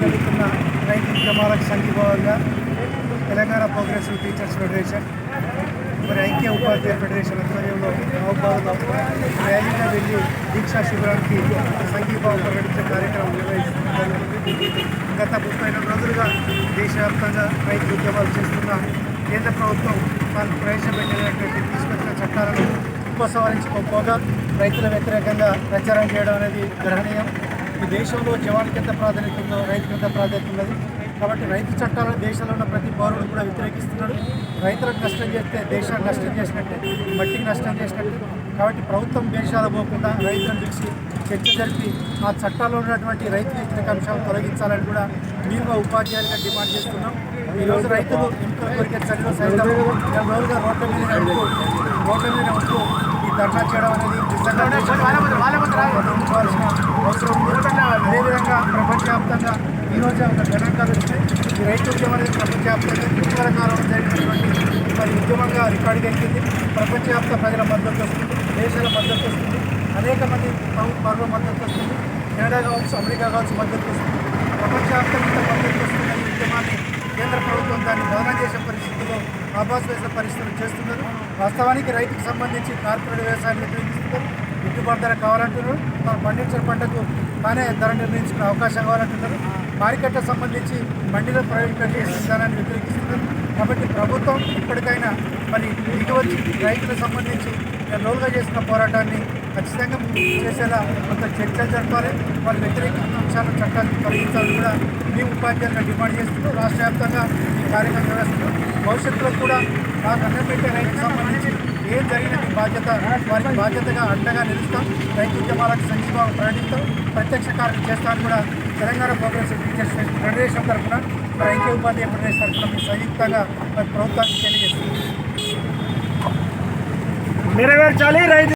జరుగుతున్న రైతు ఉద్యమాలకు సంఘీభావంగా తెలంగాణ ప్రోగ్రెసివ్ టీచర్స్ ఫెడరేషన్ మరి ఐక్య ఉపాధ్యాయ ఫెడరేషన్ ఆధ్వర్యంలో మహబాద్లో ర్యాలీగా వెళ్ళి దీక్షా శిబిరానికి సంఘీభావం ప్రకటించే కార్యక్రమం నిర్వహిస్తుంది గత ముప్పై రెండు రోజులుగా దేశవ్యాప్తంగా రైతు ఉద్యమాలు చేస్తున్న కేంద్ర ప్రభుత్వం తాను ప్రవేశపెట్టినటువంటి తీసుకొచ్చిన చట్టాలను ఉపసంహరించుకోకపోగా రైతుల వ్యతిరేకంగా ప్రచారం చేయడం అనేది గ్రహణీయం దేశంలో జవానికి ఎంత ప్రాధాన్యత ఉందో రైతుకి ఎంత ప్రాధాన్యత ఉన్నది. కాబట్టి రైతు చట్టాలను దేశంలో ఉన్న ప్రతి పౌరుడు కూడా వ్యతిరేకిస్తున్నాడు. రైతులకు నష్టం చేస్తే దేశానికి నష్టం చేసినట్టే మట్టికి నష్టం చేసినట్టు. కాబట్టి ప్రభుత్వం దేశాలు పోకుండా రైతులను పిలిచి చర్చ జరిపి ఆ చట్టాల్లో ఉన్నటువంటి రైతు వ్యతిరేక అంశాలను తొలగించాలని కూడా మేము ఉపాధ్యాయులుగా డిమాండ్ చేస్తున్నాం. ఈ రోజు రైతులు ఇంట్లో కొరికే చలిలో సైతం నెల రోజులుగా రోడ్ల మీద రోడ్ల మీద ఉంటూ ఈ ధర్నా చేయడం అనేది నిజంగా అవసరం ఉంది. ప్రపంచవ్యాప్తంగా ఈ రోజు ఒక గణాంకాలు ఈ రైతు ఉద్యమం అనేది ప్రపంచవ్యాప్తంగా ఇటీవల కాలంలో జరిగినటువంటి మరి ఉద్యమంగా రికార్డు ఎక్కింది ప్రపంచవ్యాప్త ప్రజల మద్దతు వస్తుంది దేశాల మద్దతు వస్తుంది అనేక మంది పర్వ మద్దతు వస్తుంది కెనడా కావచ్చు అమెరికా కావచ్చు మద్దతు వస్తుంది. ప్రపంచవ్యాప్తంగా మద్దతు వస్తున్న ఈ ఉద్యమాన్ని కేంద్ర ప్రభుత్వం దాన్ని బదనం చేసే పరిస్థితుల్లో ఆభాస్ వేసే పరిస్థితులు చేస్తున్నారు. వాస్తవానికి రైతుకు సంబంధించి కార్పొరేట్ వ్యవసాయాన్ని వ్యతిరేకిస్తున్నారు గిట్టుబాటు ధర కావాలంటున్నారు. తాను పండించిన పంటకు తానే ధర నిర్ణయించుకునే అవకాశం కావాలంటున్నారు. మార్కెట్లకు సంబంధించి మండీలో ప్రైవేట్ చేసే విధానాన్ని వ్యతిరేకిస్తున్నారు. కాబట్టి ప్రభుత్వం ఇప్పటికైనా మరి దిగువచ్చి రైతులకు సంబంధించి నేను రోజుగా చేసిన పోరాటాన్ని ఖచ్చితంగా చేసేలా కొంత చర్చలు జరపాలి. వాళ్ళు వ్యతిరేకించిన అంశాలను చట్టాన్ని తొలగించాలని కూడా మేము ఉపాధ్యాయులుగా డిమాండ్ చేస్తున్నాం రాష్ట్ర వ్యాప్తంగా ఈ కార్యక్రమం నిర్వహిస్తున్నాం భవిష్యత్తులో కూడా మాకు అన్నం పెట్టే రైతుకు సంబంధించి ఏం జరిగిన బాధ్యత వారికి బాధ్యతగా అండగా నిలుస్తాం. రైతు ఉద్యమాలకు సంక్షేమం ప్రకటిస్తాం. ప్రత్యక్ష కార్యం చేస్తాను కూడా తెలంగాణ ప్రోగ్రెస్ టీచర్స్ ఫెడరేషన్ తరఫున మరి ఐక్య ఉపాధ్యాయ ఫెడరేషన్ తరఫున మీ సంయుక్తంగా మరి ప్రభుత్వానికి తెలియజేస్తున్నాం. నెరవేర్చాలి రైతు